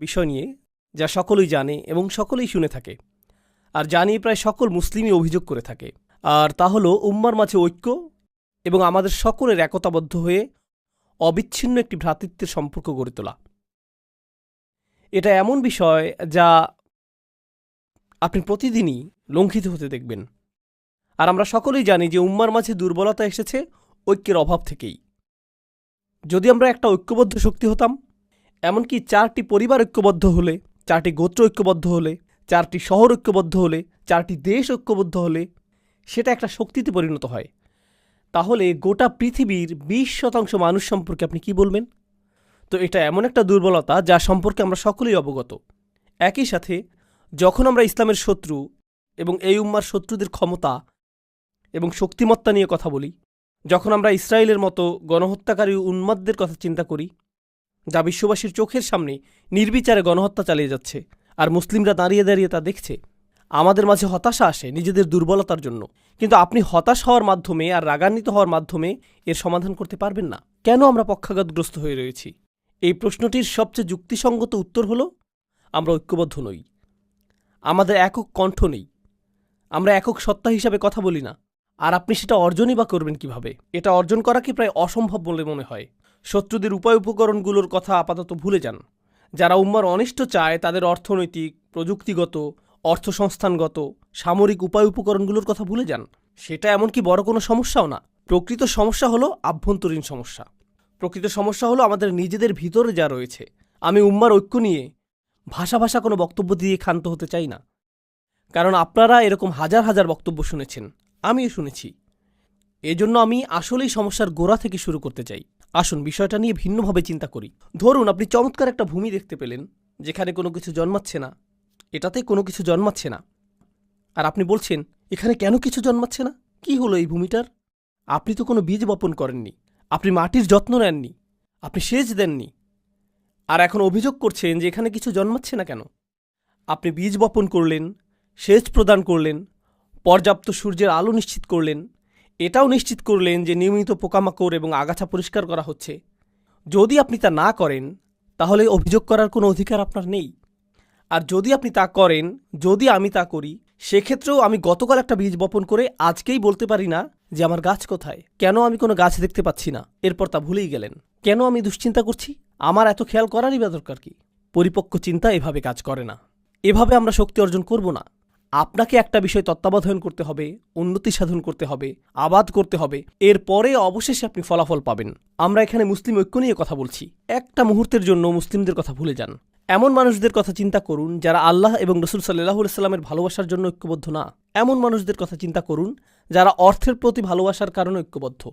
বিষয় নিয়ে, যা সকলেই জানে এবং সকলেই শুনে থাকে। আর জানিয়ে প্রায় সকল মুসলিমই অভিযোগ করে থাকে। আর তা হলো, উম্মার মাঝে ঐক্য এবং আমাদের সকলের একতাবদ্ধ হয়ে অবিচ্ছিন্ন একটি ভ্রাতৃত্বের সম্পর্ক গড়ে তোলা। এটা এমন বিষয় যা আপনি প্রতিদিনই লঙ্ঘিত হতে দেখবেন। আর আমরা সকলেই জানি যে উম্মার মাঝে দুর্বলতা এসেছে ঐক্যের অভাব থেকেই। যদি আমরা একটা ঐক্যবদ্ধ শক্তি হতাম এমনকি চারটি পরিবার ঐক্যবদ্ধ হলে, চারটি গোত্র ঐক্যবদ্ধ হলে, চারটি শহর ঐক্যবদ্ধ হলে, চারটি দেশ ঐক্যবদ্ধ হলে, সেটা একটা শক্তিতে পরিণত হয়। তাহলে গোটা পৃথিবীর বিশ শতাংশ মানুষ সম্পর্কে আপনি কি বলবেন? তো এটা এমন একটা দুর্বলতা যা সম্পর্কে আমরা সকলেই অবগত। একই সাথে, যখন আমরা ইসলামের শত্রু এবং এই উম্মার শত্রুদের ক্ষমতা এবং শক্তিমত্তা নিয়ে কথা বলি, যখন আমরা ইসরায়েলের মতো গণহত্যাকারী উন্মাদদের কথা চিন্তা করি যা বিশ্ববাসীর চোখের সামনে নির্বিচারে গণহত্যা চালিয়ে যাচ্ছে, আর মুসলিমরা দাঁড়িয়ে দাঁড়িয়ে তা দেখছে। আমাদের মাঝে হতাশা আসে নিজেদের দুর্বলতার জন্য। কিন্তু আপনি হতাশ হওয়ার মাধ্যমে আর রাগান্বিত হওয়ার মাধ্যমে এর সমাধান করতে পারবেন না। কেন আমরা পক্ষাঘাতগ্রস্ত হয়ে রয়েছি? এই প্রশ্নটির সবচেয়ে যুক্তিসঙ্গত উত্তর হল, আমরা ঐক্যবদ্ধ নই। আমাদের একক কণ্ঠ নেই। আমরা একক সত্তা হিসাবে কথা বলি না। আর আপনি সেটা অর্জনই বা করবেন কীভাবে? এটা অর্জন করা কি প্রায় অসম্ভব বলে মনে হয়। শত্রুদের উপায় উপকরণগুলোর কথা আপাতত ভুলে যান। যারা উম্মার অনিষ্ট চায়, তাদের অর্থনৈতিক, প্রযুক্তিগত, অর্থসংস্থানগত, সামরিক উপায় উপকরণগুলোর কথা ভুলে যান। সেটা এমনকি বড় কোনো সমস্যাও না। প্রকৃত সমস্যা হলো আভ্যন্তরীণ সমস্যা। প্রকৃত সমস্যা হলো আমাদের নিজেদের ভিতরে যা রয়েছে। আমি উম্মার ঐক্য নিয়ে ভাষা ভাষা কোনো বক্তব্য দিয়ে ক্ষান্ত হতে চাই না। কারণ আপনারা এরকম হাজার হাজার বক্তব্য শুনেছেন। আমিও শুনেছি। এজন্য আমি আসলেই সমস্যার গোড়া থেকে শুরু করতে চাই। আসুন, বিষয়টা নিয়ে ভিন্নভাবে চিন্তা করি। ধরুন, আপনি চমৎকার একটা ভূমি দেখতে পেলেন, যেখানে কোনো কিছু জন্মাচ্ছে না। এটাতে কোনো কিছু জন্মাচ্ছে না। আর আপনি বলছেন, এখানে কেন কিছু জন্মাচ্ছে না? কি হলো এই ভূমিটার? আপনি তো কোনো বীজ বপন করেননি। আপনি মাটির যত্ন নেননি। আপনি সেচ দেননি। আর এখন অভিযোগ করছেন যে এখানে কিছু জন্মাচ্ছে না কেন? আপনি বীজ বপন করলেন, সেচ প্রদান করলেন, পর্যাপ্ত সূর্যের আলো নিশ্চিত করলেন এটাও নিশ্চিত করলেন যে নিয়মিত পোকামাকড় এবং আগাছা পরিষ্কার করা হচ্ছে। যদি আপনি তা না করেন, তাহলে অভিযোগ করার কোনো অধিকার আপনার নেই। আর যদি আপনি তা করেন, যদি আমি তা করি, সেক্ষেত্রেও আমি গতকাল একটা বীজ বপন করে আজকেই বলতে পারি না যে আমার গাছ কোথায়। কেন আমি কোনো গাছ দেখতে পাচ্ছি না? এরপর তা ভুলেই গেলেন। কেন আমি দুশ্চিন্তা করছি? আমার এত খেয়াল করারই বা দরকার কি? পরিপক্ক চিন্তা এভাবে কাজ করে না। এভাবে আমরা শক্তি অর্জন করব না। আপনাকে একটা বিষয় তত্ত্বাবধান করতে হবে, উন্নতি সাধন করতে হবে, আবাদ করতে হবে। এরপরে অবশেষে আপনি ফলাফল পাবেন। আমরা এখানে মুসলিম ঐক্য নিয়ে কথা বলছি। একটা মুহূর্তের জন্য মুসলিমদের কথা ভুলে যান। এমন মানুষদের কথা চিন্তা করুন যারা আল্লাহ এবং রসুল সাল্লাহ সাল্লামের ভালোবাসার জন্য ঐক্যবদ্ধ না। এমন মানুষদের কথা চিন্তা করুন যারা অর্থের প্রতি ভালোবাসার কারণে ঐক্যবদ্ধ।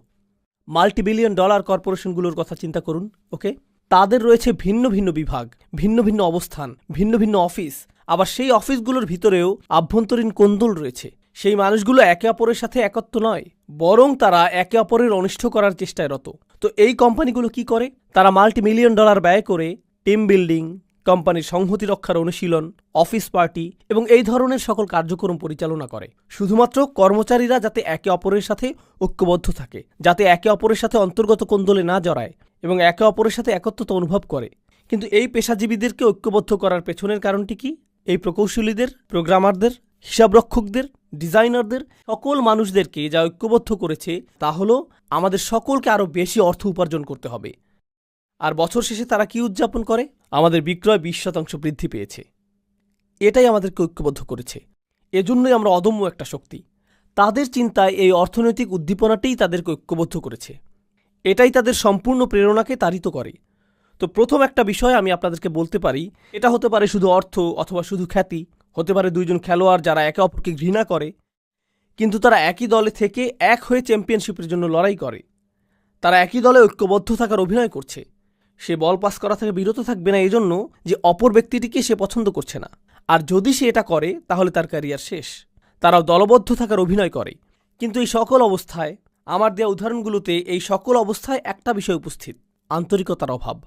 মাল্টি বিলিয়ন ডলার কর্পোরেশনগুলোর কথা চিন্তা করুন, ওকে? তাদের রয়েছে ভিন্ন ভিন্ন বিভাগ, ভিন্ন ভিন্ন অবস্থান, ভিন্ন ভিন্ন অফিস। আবার সেই অফিসগুলোর ভিতরেও আভ্যন্তরীণ কোন্দল রয়েছে। সেই মানুষগুলো একে অপরের সাথে একত্র নয়, বরং তারা একে অপরের অনিষ্ট করার চেষ্টায় রত। তো এই কোম্পানিগুলো কি করে? তারা মাল্টি মিলিয়ন ডলার ব্যয় করে টিম বিল্ডিং, কোম্পানির সংহতি রক্ষার অনুশীলন, অফিস পার্টি এবং এই ধরনের সকল কার্যক্রম পরিচালনা করে। শুধুমাত্র কর্মচারীরা যাতে একে অপরের সাথে ঐক্যবদ্ধ থাকে, যাতে একে অপরের সাথে অন্তর্গত কোন্দলে না জড়ায় এবং একে অপরের সাথে একত্রতা অনুভব করে। কিন্তু এই পেশাজীবীদেরকে ঐক্যবদ্ধ করার পেছনের কারণটি কি? এই প্রকৌশলীদের প্রোগ্রামারদের হিসাবরক্ষকদের ডিজাইনারদের সকল মানুষদেরকে যা ঐক্যবদ্ধ করেছে, তা হলো আমাদের সকলকে আরও বেশি অর্থ উপার্জন করতে হবে। আর বছর শেষে তারা কি উদযাপন করে? আমাদের বিক্রয় বিশ শতাংশ বৃদ্ধি পেয়েছে। এটাই আমাদেরকে ঐক্যবদ্ধ করেছে। এজন্যই আমরা অদম্য একটা শক্তি। তাদের চিন্তায় এই অর্থনৈতিক উদ্দীপনাটাই তাদেরকে ঐক্যবদ্ধ করেছে। এটাই তাদের সম্পূর্ণ প্রেরণাকে তাড়িত করে। তো প্রথম একটা বিষয় আমি আপনাদেরকে বলতে পারি, এটা হতে পারে শুধু অর্থ অথবা শুধু খ্যাতি, হতে পারে দুইজন খেলোয়াড় যারা একে অপরকে ঘৃণা করে, কিন্তু তারা একই দলে থেকে এক হয়ে চ্যাম্পিয়নশিপের জন্য লড়াই করে। তারা একই দলে ঐক্যবদ্ধ থাকার অভিনয় করছে। সে বল পাস করা থেকে বিরত থাকবে না এজন্য যে অপর ব্যক্তিটিকে সে পছন্দ করছে না। আর যদি সে এটা করে, তাহলে তার ক্যারিয়ার শেষ। তারাও দলবদ্ধ থাকার অভিনয় করে। কিন্তু এই সকল অবস্থায়, আমার দেওয়া উদাহরণগুলোতে এই সকল অবস্থায় একটা বিষয় উপস্থিত, আন্তরিকতার অভাব।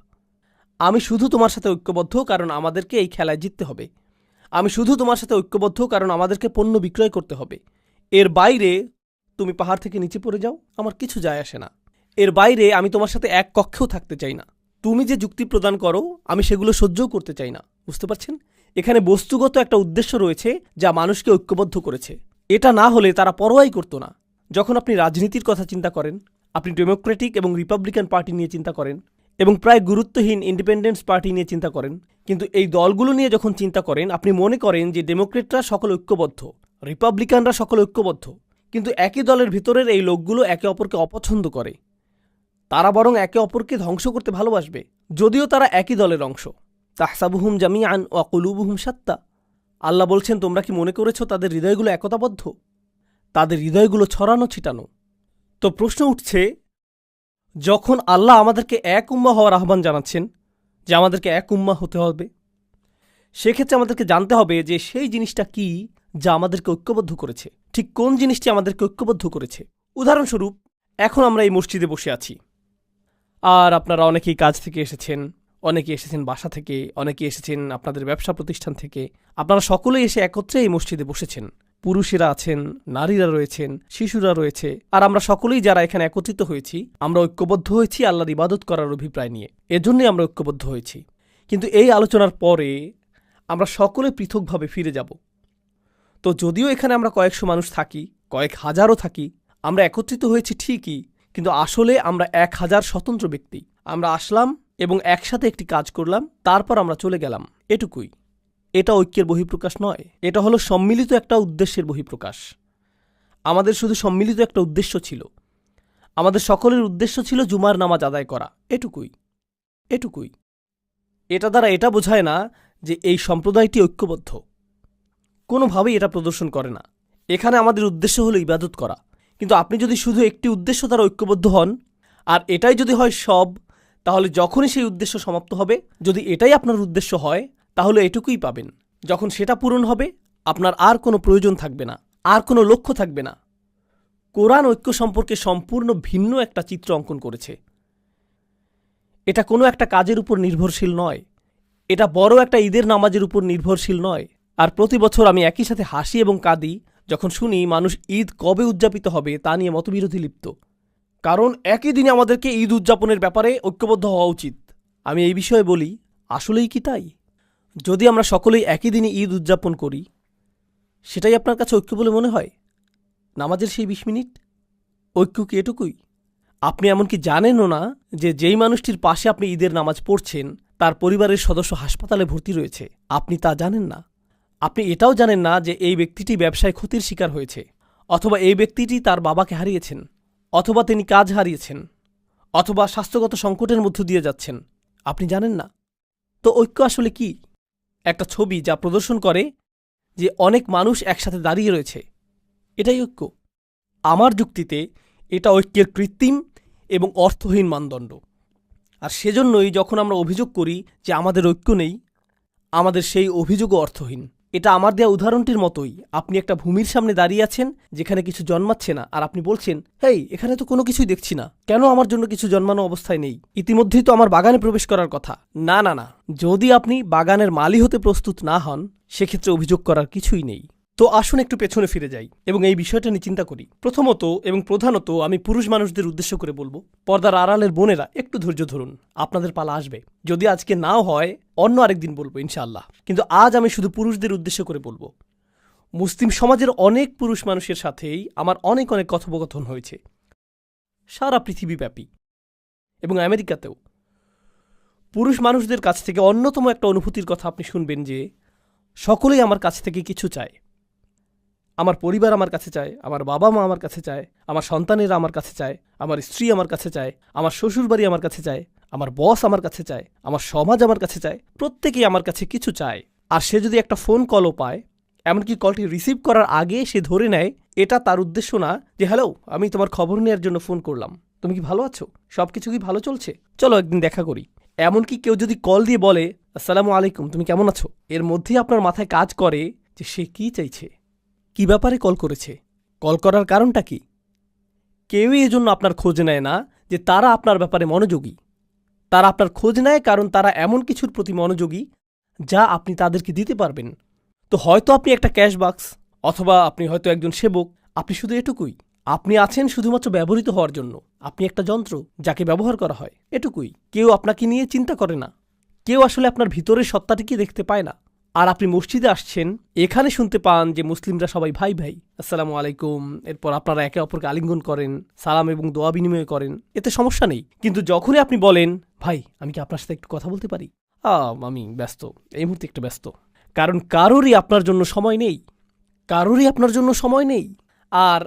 আমি শুধু তোমার সাথে ঐক্যবদ্ধ, কারণ আমাদেরকে এই খেলায় জিততে হবে। আমি শুধু তোমার সাথে ঐক্যবদ্ধ, কারণ আমাদেরকে পণ্য বিক্রয় করতে হবে। এর বাইরে তুমি পাহাড় থেকে নিচে পড়ে যাও, আমার কিছু যায় আসে না। এর বাইরে আমি তোমার সাথে এক কক্ষেও থাকতে চাই না। তুমি যে যুক্তি প্রদান করো, আমি সেগুলো সহ্যও করতে চাই না। বুঝতে পারছেন? এখানে বস্তুগত একটা উদ্দেশ্য রয়েছে, যা মানুষকে ঐক্যবদ্ধ করেছে। এটা না হলে তারা পরোয়াই করতো না। যখন আপনি রাজনীতির কথা চিন্তা করেন, আপনি ডেমোক্রেটিক এবং রিপাবলিকান পার্টি নিয়ে চিন্তা করেন এবং প্রায় গুরুত্বহীন ইন্ডিপেন্ডেন্স পার্টি নিয়ে চিন্তা করেন। কিন্তু এই দলগুলো নিয়ে যখন চিন্তা করেন, আপনি মনে করেন যে ডেমোক্রেটরা সকল ঐক্যবদ্ধ রিপাবলিকানরা সকল ঐক্যবদ্ধ, কিন্তু একই দলের ভিতরের এই লোকগুলো একে অপরকে অপছন্দ করে। তারা বরং একে অপরকে ধ্বংস করতে ভালোবাসবে, যদিও তারা একই দলের অংশ। তাহসাবুহুম জামি আন অকলুবুহুম সাত্তা আল্লাহ বলছেন, তোমরা কি মনে করেছ তাদের হৃদয়গুলো একতাবদ্ধ? তাদের হৃদয়গুলো ছড়ানো ছিটানো? তো প্রশ্ন উঠছে যখন আল্লাহ আমাদেরকে এক উম্মা হওয়ার আহ্বান জানাচ্ছেন যে আমাদেরকে এক উম্মা হতে হবে, সেক্ষেত্রে আমাদেরকে জানতে হবে যে সেই জিনিসটা কি যা আমাদেরকে ঐক্যবদ্ধ করেছে। ঠিক কোন জিনিসটি আমাদেরকে ঐক্যবদ্ধ করেছে? উদাহরণস্বরূপ, এখন আমরা এই মসজিদে বসে আছি। আর আপনারা অনেকেই কাজ থেকে এসেছেন অনেকে এসেছেন বাসা থেকে অনেকে এসেছেন আপনাদের ব্যবসা প্রতিষ্ঠান থেকে। আপনারা সকলেই এসে একত্রে এই মসজিদে বসেছেন। পুরুষেরা আছেন, নারীরা রয়েছেন, শিশুরা রয়েছে, আর আমরা সকলেই যারা এখানে একত্রিত হয়েছি, আমরা ঐক্যবদ্ধ হয়েছি আল্লাহর ইবাদত করার অভিপ্রায় নিয়ে। এজন্যই আমরা ঐক্যবদ্ধ হয়েছি। কিন্তু এই আলোচনার পরে আমরা সকলে পৃথকভাবে ফিরে যাব। তো যদিও এখানে আমরা কয়েকশো মানুষ থাকি, কয়েক হাজারও থাকি, আমরা একত্রিত হয়েছি ঠিকই, কিন্তু আসলে আমরা এক হাজার স্বতন্ত্র ব্যক্তি। আমরা আসলাম এবং একসাথে একটি কাজ করলাম, তারপর আমরা চলে গেলাম। এটুকুই। এটা ঐক্যের বহিঃপ্রকাশ নয়। এটা হলো সম্মিলিত একটা উদ্দেশ্যের বহিঃপ্রকাশ। আমাদের শুধু সম্মিলিত একটা উদ্দেশ্য ছিল। আমাদের সকলের উদ্দেশ্য ছিল জুমার নামাজ আদায় করা। এটুকুই। এটুকুই। এটা দ্বারা এটা বোঝায় না যে এই সম্প্রদায়টি ঐক্যবদ্ধ। কোনোভাবেই এটা প্রদর্শন করে না। এখানে আমাদের উদ্দেশ্য হলো ইবাদত করা। কিন্তু আপনি যদি শুধু একটি উদ্দেশ্য দ্বারা ঐক্যবদ্ধ হন, আর এটাই যদি হয় সব, তাহলে যখনই সেই উদ্দেশ্য সমাপ্ত হবে, যদি এটাই আপনার উদ্দেশ্য হয় তাহলে এটুকুই পাবেন। যখন সেটা পূরণ হবে, আপনার আর কোনো প্রয়োজন থাকবে না, আর কোনো লক্ষ্য থাকবে না। কোরআন ঐক্য সম্পর্কে সম্পূর্ণ ভিন্ন একটা চিত্র অঙ্কন করেছে। এটা কোনো একটা কাজের উপর নির্ভরশীল নয়। এটা বড় একটা ঈদের নামাজের উপর নির্ভরশীল নয়। আর প্রতি বছর আমি একই সাথে হাসি এবং কাঁদি, যখন শুনি মানুষ ঈদ কবে উদযাপিত হবে তা নিয়ে মতবিরোধী লিপ্ত। কারণ একই দিনে আমাদেরকে ঈদ উদযাপনের ব্যাপারে ঐক্যবদ্ধ হওয়া উচিত। আমি এই বিষয়ে বলি, আসলেই কি তাই? যদি আমরা সকলেই একই দিনে ঈদ উদযাপন করি, সেটাই আপনার কাছে ঐক্য বলে মনে হয়? নামাজের সেই বিশ মিনিট? ঐক্য কি এটুকুই? আপনি এমনকি জানেনও না যে যেই মানুষটির পাশে আপনি ঈদের নামাজ পড়ছেন, তার পরিবারের সদস্য হাসপাতালে ভর্তি রয়েছে। আপনি তা জানেন না। আপনি এটাও জানেন না যে এই ব্যক্তিটি ব্যবসায় ক্ষতির শিকার হয়েছে, অথবা এই ব্যক্তিটি তার বাবাকে হারিয়েছেন, অথবা তিনি কাজ হারিয়েছেন, অথবা স্বাস্থ্যগত সংকটের মধ্য দিয়ে যাচ্ছেন। আপনি জানেন না। তো ঐক্য আসলে কি? একটা ছবি যা প্রদর্শন করে যে অনেক মানুষ একসাথে দাঁড়িয়ে রয়েছে। এটাই ঐক্য। আমার যুক্তিতে এটা ঐক্যের কৃত্রিম এবং অর্থহীন মানদণ্ড। আর সেজন্যই যখন আমরা অভিযোগ করি যে আমাদের ঐক্য নেই, আমাদের সেই অভিযোগও অর্থহীন। এটা আমার দেওয়া উদাহরণটির মতোই। আপনি একটা ভূমির সামনে দাঁড়িয়ে আছেন, যেখানে কিছু জন্মাচ্ছে না, আর আপনি বলছেন, হেই, এখানে তো কোনো কিছুই দেখছি না। কেন আমার জন্য কিছু জন্মানো অবস্থায় নেই? ইতিমধ্যেই তো আমার বাগানে প্রবেশ করার কথা। না না না। যদি আপনি বাগানের মালি হতে প্রস্তুত না হন, সেক্ষেত্রে অভিযোগ করার কিছুই নেই। তো আসুন একটু পেছনে ফিরে যাই এবং এই বিষয়টা নিয়ে চিন্তা করি। প্রথমত এবং প্রধানত আমি পুরুষ মানুষদের উদ্দেশ্য করে বলব, পর্দার আড়ালের বোনেরা একটু ধৈর্য ধরুন, আপনাদের পালা আসবে। যদি আজকে নাও হয়, অন্য আরেকদিন বলব, ইনশাআল্লাহ। কিন্তু আজ আমি শুধু পুরুষদের উদ্দেশ্য করে বলব। মুসলিম সমাজের অনেক পুরুষ মানুষের সাথেই আমার অনেক অনেক কথোপকথন হয়েছে। সারা পৃথিবীব্যাপী এবং আমেরিকাতেও। পুরুষ মানুষদের কাছ থেকে অন্যতম একটা অনুভূতির কথা আপনি শুনবেন যে, সকলেই আমার কাছ থেকে কিছু চায়। আমার পরিবার আমার কাছে চায়, আমার বাবা মা আমার কাছে চায়, আমার সন্তানেরা আমার কাছে চায়, আমার স্ত্রী আমার কাছে চায়, আমার শ্বশুরবাড়ি আমার কাছে চায়, আমার বস আমার কাছে চায়, আমার সমাজ আমার কাছে চায়, প্রত্যেকেই আমার কাছে কিছু চায়। আর সে যদি একটা ফোন কলও পায়, এমনকি কলটি রিসিভ করার আগে সে ধরে নেয়, এটা তার উদ্দেশ্য না যে হ্যালো আমি তোমার খবর নেওয়ার জন্য ফোন করলাম। তুমি কি ভালো আছো? সব কিছু কি ভালো চলছে? চলো একদিন দেখা করি। এমনকি কেউ যদি কল দিয়ে বলে, আসসালামু আলাইকুম, তুমি কেমন আছো? এর মধ্যেই আপনার মাথায় কাজ করে যে, সে কি চাইছে? কি ব্যাপারে কল করেছে? কল করার কারণটা কি? কেউই এজন্য আপনার খোঁজ নেয় না যে তারা আপনার ব্যাপারে মনোযোগী। তারা আপনার খোঁজ নেয় কারণ তারা এমন কিছুর প্রতি মনোযোগী যা আপনি তাদেরকে দিতে পারবেন। তো হয়তো আপনি একটা ক্যাশ বাক্স অথবা আপনি হয়তো একজন সেবক। আপনি শুধু এটুকুই। আপনি আছেন শুধুমাত্র ব্যবহৃত হওয়ার জন্য। আপনি একটা যন্ত্র যাকে ব্যবহার করা হয়। এটুকুই। কেউ আপনাকে নিয়ে চিন্তা করে না। কেউ আসলে আপনার ভিতরের সত্তাটিকে দেখতে পায় না। আর আপনি মসজিদে আসছেন, এখানে শুনতে পান যে মুসলিমরা সবাই ভাই ভাই। আসসালামু আলাইকুম। এরপর আপনারা একে অপরকে আলিঙ্গন করেন, সালাম এবং দোয়া বিনিময় করেন। এতে সমস্যা নেই। কিন্তু যখনই আপনি বলেন, ভাই, আমি কি আপনার সাথে একটু কথা বলতে পারি? আমি ব্যস্ত। এই মুহূর্তে একটু ব্যস্ত। কারণ কারোরই আপনার জন্য সময় নেই। কারোরই আপনার জন্য সময় নেই। আর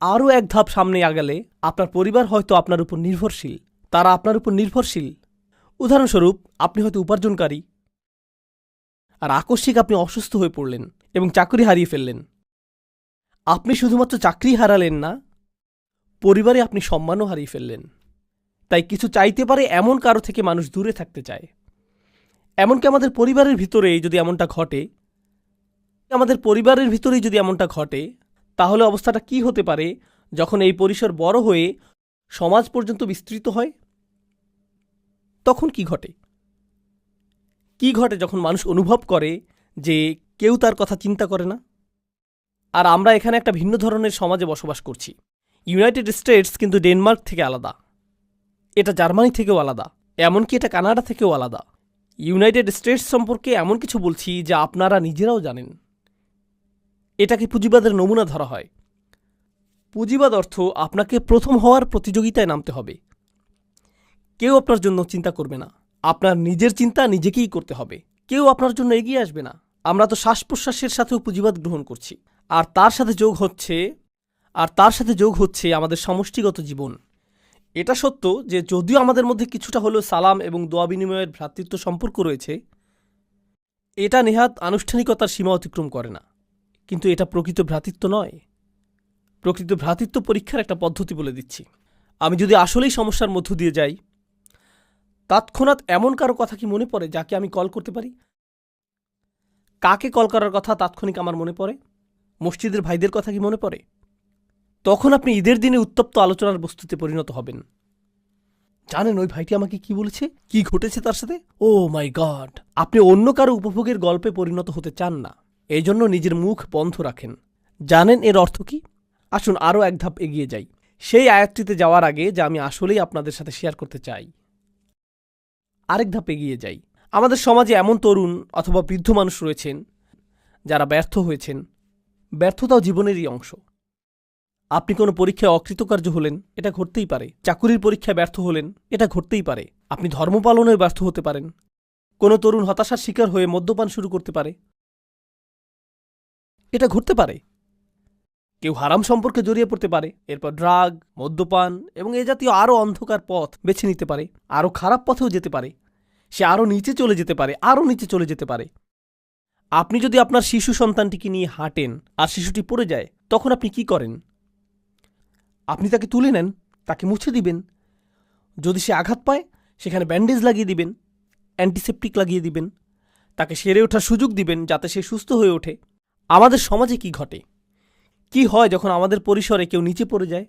আরও এক ধাপ সামনে আগালে আপনার পরিবার হয়তো আপনার উপর নির্ভরশীল। তারা আপনার উপর নির্ভরশীল। উদাহরণস্বরূপ, আপনি হয়তো উপার্জনকারী। আর আকস্মিক আপনি অসুস্থ হয়ে পড়লেন এবং চাকরি হারিয়ে ফেললেন। আপনি শুধুমাত্র চাকরি হারালেন না, পরিবারে আপনি সম্মানও হারিয়ে ফেললেন। তাই কিছু চাইতে পারে এমন কারও থেকে মানুষ দূরে থাকতে চায়। এমনকি আমাদের পরিবারের ভিতরেই যদি এমনটা ঘটে, আমাদের পরিবারের ভিতরেই যদি এমনটা ঘটে, তাহলে অবস্থাটা কি হতে পারে যখন এই পরিসর বড় হয়ে সমাজ পর্যন্ত বিস্তৃত হয়? তখন কি ঘটে? কি ঘটে যখন মানুষ অনুভব করে যে কেউ তার কথা চিন্তা করে না? আর আমরা এখানে একটা ভিন্ন ধরনের সমাজে বসবাস করছি। ইউনাইটেড স্টেটস কিন্তু ডেনমার্ক থেকে আলাদা। এটা জার্মানি থেকেও আলাদা। এমনকি এটা কানাডা থেকেও আলাদা। ইউনাইটেড স্টেটস সম্পর্কে এমন কিছু বলছি যা আপনারা নিজেরাও জানেন। এটাকে পুঁজিবাদের নমুনা ধরা হয়। পুঁজিবাদ অর্থ আপনাকে প্রথম হওয়ার প্রতিযোগিতায় নামতে হবে। কেউ আপনার জন্য চিন্তা করবে না। আপনার নিজের চিন্তা নিজেকেই করতে হবে। কেউ আপনার জন্য এগিয়ে আসবে না। আমরা তো শ্বাস প্রশ্বাসের সাথেও পুঁজিবাদ গ্রহণ করছি। আর তার সাথে যোগ হচ্ছে, আর তার সাথে যোগ হচ্ছে আমাদের সমষ্টিগত জীবন। এটা সত্য যে যদিও আমাদের মধ্যে কিছুটা হলেও সালাম এবং দোয়া বিনিময়ের ভ্রাতৃত্ব সম্পর্ক রয়েছে, এটা নেহাত আনুষ্ঠানিকতার সীমা অতিক্রম করে না। কিন্তু এটা প্রকৃত ভ্রাতৃত্ব নয়। প্রকৃত ভ্রাতৃত্ব পরীক্ষার একটা পদ্ধতি বলে দিচ্ছি। আমি যদি আসলেই সমস্যার মধ্য দিয়ে যাই তৎক্ষণাৎ এমন কারও কথা কি মনে পড়ে যাকে আমি কল করতে পারি? কাকে কল করার কথা তাৎক্ষণিক আমার মনে পড়ে? মসজিদের ভাইদের কথা কি মনে পড়ে? তখন আপনি ঈদের দিনে উত্তপ্ত আলোচনার বস্তুতে পরিণত হবেন। জানেন ওই ভাইটি আমাকে কি বলেছে? কি ঘটেছে তার সাথে? Oh my God! আপনি অন্য কারও উপভোগের গল্পে পরিণত হতে চান না। এই জন্য নিজের মুখ বন্ধ রাখেন। জানেন এর অর্থ কি? আসুন আরও এক ধাপ এগিয়ে যাই। সেই আয়াতটিতে যাওয়ার আগে যা আমি আসলেই আপনাদের সাথে শেয়ার করতে চাই। আরেক ধাপ এগিয়ে যাই। আমাদের সমাজে এমন তরুণ অথবা বৃদ্ধ মানুষ রয়েছেন, যারা ব্যর্থ হয়েছেন। ব্যর্থতাও জীবনেরই অংশ। আপনি কোনো পরীক্ষায় অকৃতকার্য হলেন, এটা ঘটতেই পারে। চাকুরির পরীক্ষায় ব্যর্থ হলেন, এটা ঘটতেই পারে। আপনি ধর্ম পালনেও ব্যর্থ হতে পারেন। কোনো তরুণ হতাশার শিকার হয়ে মদ্যপান শুরু করতে পারে। এটা ঘটতে পারে। কেউ হারাম সম্পর্কে জড়িয়ে পড়তে পারে, এরপর ড্রাগ মদ্যপান এবং এ জাতীয় আরও অন্ধকার পথ বেছে নিতে পারে, আরও খারাপ পথেও যেতে পারে। সে আরও নিচে চলে যেতে পারে, আরও নিচে চলে যেতে পারে। আপনি যদি আপনার শিশু সন্তানটিকে নিয়ে হাঁটেন আর শিশুটি পড়ে যায়, তখন আপনি কি করেন? আপনি তাকে তুলে নেন, তাকে মুছে দিবেন। যদি সে আঘাত পায়, সেখানে ব্যান্ডেজ লাগিয়ে দিবেন অ্যান্টিসেপটিক লাগিয়ে দিবেন, তাকে সেরে ওঠার সুযোগ দিবেন যাতে সে সুস্থ হয়ে ওঠে। আমাদের সমাজে কি ঘটে? কি হয় যখন আমাদের পরিসরে কেউ নিচে পড়ে যায়?